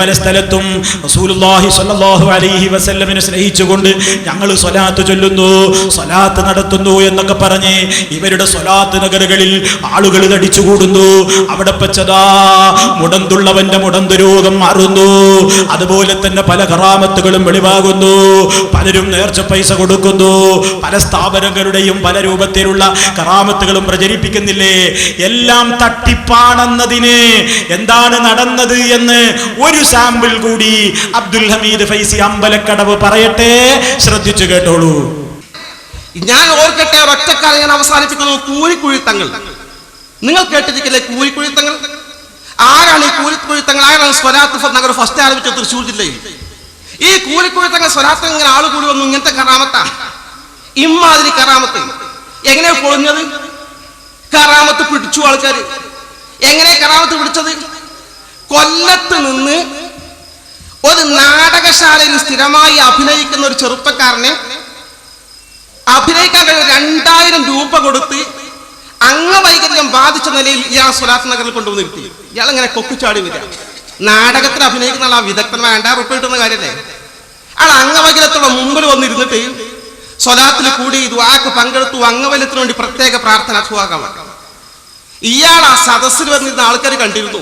പല സ്ഥലത്തും റസൂലുള്ളാഹി സ്വല്ലല്ലാഹു അലൈഹി വസല്ലമിനെ സ്നേഹിച്ചുകൊണ്ട് ഞങ്ങൾ സ്വലാത്ത് ചൊല്ലുന്നു സ്വലാത്ത് നടത്തുന്നു എന്നൊക്കെ പറഞ്ഞ് ഇവരുടെ സ്വലാത്ത് നഗരകളിൽ ആളുകൾ തടിച്ചുകൂടുന്നു. അവിടെ പച്ചതാ മുടന്തുള്ളവന്റെ മുടന്തു രോഗം മാറുന്നു. അതുപോലെ തന്നെ പല കറാമത്തുകളും വെളിവാകുന്നു. പലരും നേർച്ച പൈസ കൊടുക്കുന്നു. പല സ്ഥാപനങ്ങളുടെയും പല രൂപത്തിലുള്ള കറാമത്തുകളും പ്രചരിപ്പിക്കുന്നില്ലേ? എല്ലാം തട്ടിപ്പാണെന്നതിന് എന്താണ് നടന്നത് എന്ന് ഒരു സാമ്പിൾ കൂടി അബ്ദുൽ ഹമീദ് ഫൈസി അമ്പലക്കടവ് പറയട്ടെ? ശ്രദ്ധിച്ചു കേട്ടോളൂ. ഞാൻ ഓർക്കട്ടെ ഒറ്റക്കാലം ഞാൻ അവസാനിപ്പിക്കുന്നു കൂലിക്കുഴിത്തങ്ങൾ. നിങ്ങൾ കേട്ടിരിക്കില്ലേ കൂലിക്കുഴിത്തങ്ങൾ? ആരാണ് ഈ കൂലിക്കുഴിത്തങ്ങൾ? ആരാണ് സ്വരാത്ത് നഗർ ഫസ്റ്റ് ആരംഭിച്ച തൃശ്ശൂർ ജില്ലയിൽ? ഈ കൂലിക്കുഴിത്തങ്ങൾ സ്വരാത്ത് ഇങ്ങനെ ആൾ കൂടി വന്നു ഇങ്ങനത്തെ കറാമത്താ. ഇമ്മാതിരി കറാമത്ത്. എങ്ങനെ പൊളിഞ്ഞത് കറാമത്ത് പിടിച്ചു ആൾക്കാർ എങ്ങനെ കറാമത്ത് പിടിച്ചത്? കൊല്ലത്ത് നിന്ന് ഒരു നാടകശാലയിൽ സ്ഥിരമായി അഭിനയിക്കുന്ന ഒരു ചെറുപ്പക്കാരനെ അഭിനയിക്കാൻ കഴിയും രണ്ടായിരം രൂപ കൊടുത്ത് അംഗവൈകല്യം ബാധിച്ച നിലയിൽ ഇയാൾ സ്വലാത്ത് നഗറിൽ കൊണ്ടുവന്ന് നിർത്തി ഇയാൾ ഇങ്ങനെ കൊക്കുചാടി വരിക. നാടകത്തിൽ അഭിനയിക്കുന്ന ആ വിദഗ്ധന്മാർ രണ്ടായിരം ഉറപ്പ് കിട്ടുന്ന കാര്യമല്ലേ ആൾ അംഗവൈകല്യത്തോടെ മുമ്പിൽ വന്നിരുന്നിട്ട് സ്വലാത്തിൽ കൂടി ദ്വാക്ക് പങ്കെടുത്തു. അംഗവൈകല്യത്തിന് വേണ്ടി പ്രത്യേക പ്രാർത്ഥന സുഹാകമാണ് ഇയാൾ ആ സദസ്സിൽ വന്നിരുന്ന ആൾക്കാർ കണ്ടിരുന്നു.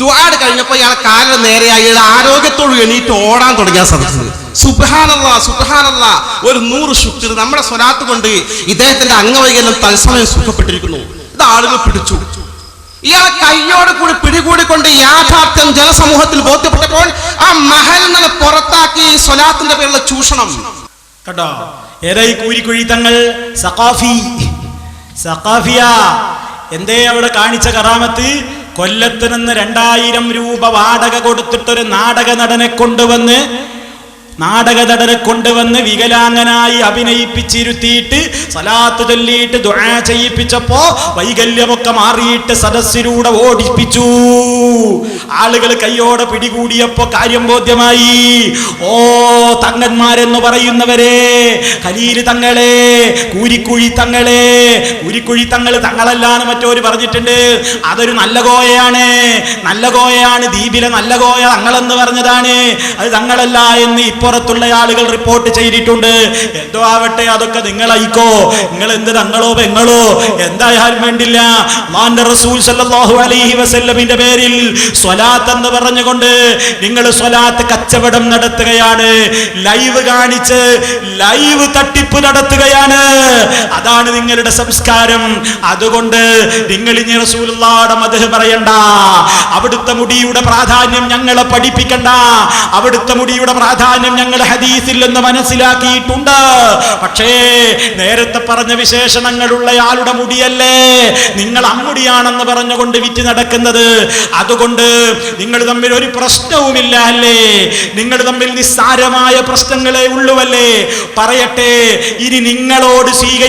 ദ്വാട് കഴിഞ്ഞപ്പോ ഇയാളെ കാല നേരെയായി ഇയാൾ ആരോഗ്യത്തോട് എണീറ്റ് ഓടാൻ തുടങ്ങിയ സദസ്സ് സുബാനല്ല സുബാനല്ല ഒരു നൂറ് ശുക്ർ നമ്മുടെ സ്വലാത്ത് കൊണ്ട് ഇദ്ദേഹത്തിന്റെ അംഗവൈകല്യം തത്സമയം സുഖപ്പെട്ടിരിക്കുന്നു. ഇത് ആളുകൾ പിടിച്ചു. ഇയാളെ കയ്യോട് കൂടി പിടികൂടിക്കൊണ്ട് യാഥാർത്ഥ്യം ജനസമൂഹത്തിൽ ബോധ്യപ്പെട്ടപ്പോൾ ആ മഹൽ നിന്ന് പുറത്താക്കി സ്വലാത്തിന്റെ പേരിലുള്ള ചൂഷണം. കേട്ടോ ഏതായി കൂരിക്കുഴി തങ്ങൾ സഖാഫി സഖാഫിയ എന്തേ അവിടെ കാണിച്ച കറാമത്ത്? കൊല്ലത്ത് നിന്ന് രണ്ടായിരം രൂപ വാടക കൊടുത്തിട്ടൊരു നാടക നടനെ കൊണ്ടുവന്ന് നാടക നടനെ കൊണ്ടുവന്ന് വികലാംഗനായി അഭിനയിപ്പിച്ചിരുത്തിയിട്ട് സലാത്ത് ചൊല്ലിയിട്ട് ദുആ ചെയ്യിപ്പിച്ചപ്പോ വൈകല്യമൊക്കെ മാറിയിട്ട് സദസ്സിലൂടെ ഓടിപ്പിച്ചു. ആളുകൾ കയ്യോടെ പിടികൂടിയപ്പോ കാര്യം ബോധ്യമായി. ഓ തങ്ങന്മാരെന്ന് പറയുന്നവരെ ഖലീൽ തങ്ങളെ കൂരിക്കുഴി തങ്ങളെ കൂരിക്കുഴി തങ്ങൾ തങ്ങളല്ലാന്ന് മറ്റോര് പറഞ്ഞിട്ടുണ്ട്. അതൊരു നല്ല കോയയാണ്. നല്ല കോയയാണ് ദ്വീപിലെ നല്ല കോയ തങ്ങളെന്ന് പറഞ്ഞതാണ്. അത് തങ്ങളല്ല എന്ന് ഇപ്പുറത്തുള്ള ആളുകൾ റിപ്പോർട്ട് ചെയ്തിട്ടുണ്ട്. എന്തോ ആവട്ടെ അതൊക്കെ നിങ്ങളായിക്കോ. നിങ്ങൾ എന്ത് തങ്ങളോ പെങ്ങളോ? എന്തായാലും വേണ്ടില്ല. റസൂൽ സല്ലല്ലാഹു അലൈഹി വസല്ലമിന്റെ പേരിൽ സ്വലാത്ത് എന്ന് പറഞ്ഞുകൊണ്ട് നിങ്ങൾ സ്വലാത്ത് കച്ചവടം നടത്തുകയാണ്. ലൈവ് കാണിച്ച് ലൈവ് തട്ടിപ്പ് നടത്തുകയാണ്. അതാണ് നിങ്ങളുടെ സംസ്കാരം. അതുകൊണ്ട് നിങ്ങൾ ഇനി റസൂലുള്ളാടെ മതഹ് പറയണ്ട. അവിടുത്തെ മുടിയുടെ പ്രാധാന്യം ഞങ്ങളെ പഠിപ്പിക്കണ്ട. അവിടുത്തെ മുടിയുടെ പ്രാധാന്യം ഞങ്ങൾ ഹദീസിൽ എന്ന് മനസ്സിലാക്കിയിട്ടുണ്ട്. പക്ഷേ നേരത്തെ പറഞ്ഞ വിശേഷണങ്ങളുള്ള ആളുടെ മുടിയല്ലേ? നിങ്ങൾ അമ്മുടിയാണെന്ന് പറഞ്ഞുകൊണ്ട് വിറ്റ് നടക്കുന്നത്. അതുകൊണ്ട് നിങ്ങൾ തമ്മിൽ ഒരു പ്രശ്നവുമില്ല അല്ലേ? നിങ്ങൾ തമ്മിൽ നിസ്സാരമായ പ്രശ്നങ്ങളെ ഉള്ളുവല്ലേ പറയട്ടെ ഇനി നിങ്ങളോട് സ്വീകരിക്കും